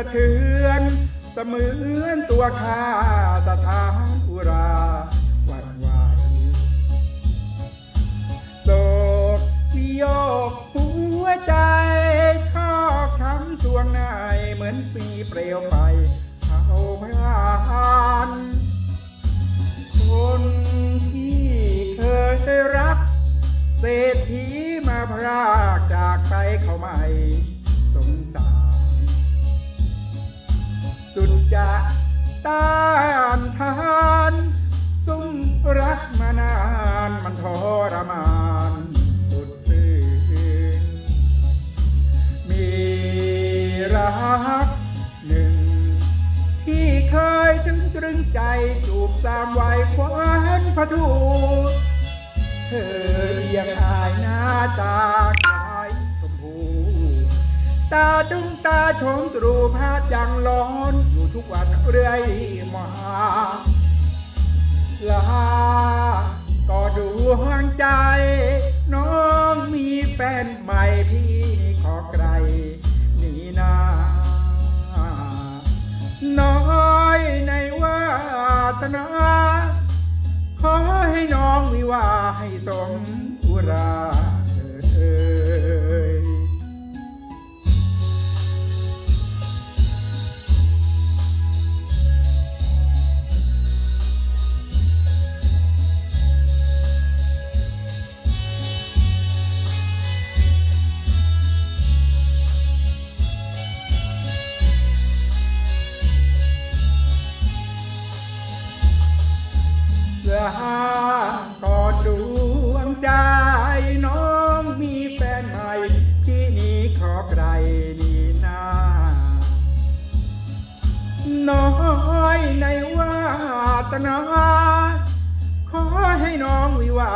ะเทือนเสมือนตัวข้าสถานอุราหวันไหวโศกวิโยกหัวใจชอกช้ำสวงในเหมือนปีเปลวไฟเผาพรานคนที่เคยรัก เศรษฐีมาพรากจากไปเขาไม่ สุดจะต้านทานซุ่มรักมานานมันทรมานสุดซึ้งมีรักหนึ่ง ที่เคยถึงตรึงใจจูบสามไวัยควันพระทูเธอยังอายหน้าตา ตาจุงตาชมตรูพาดยังร้อนอยู่ทุกวันเรื่อยมาลาก็ดวงใจ น้องมีแฟนใหม่พี่ขอไกลหนีนาน้อยในวาสนา ขอให้น้องวิวาให้สมอุรา ลาก่อนดวงใจน้องมีแฟนใหม่ที่นี่ขอไกลนี่นาน้อยในวาตนา ขอให้น้องวิวา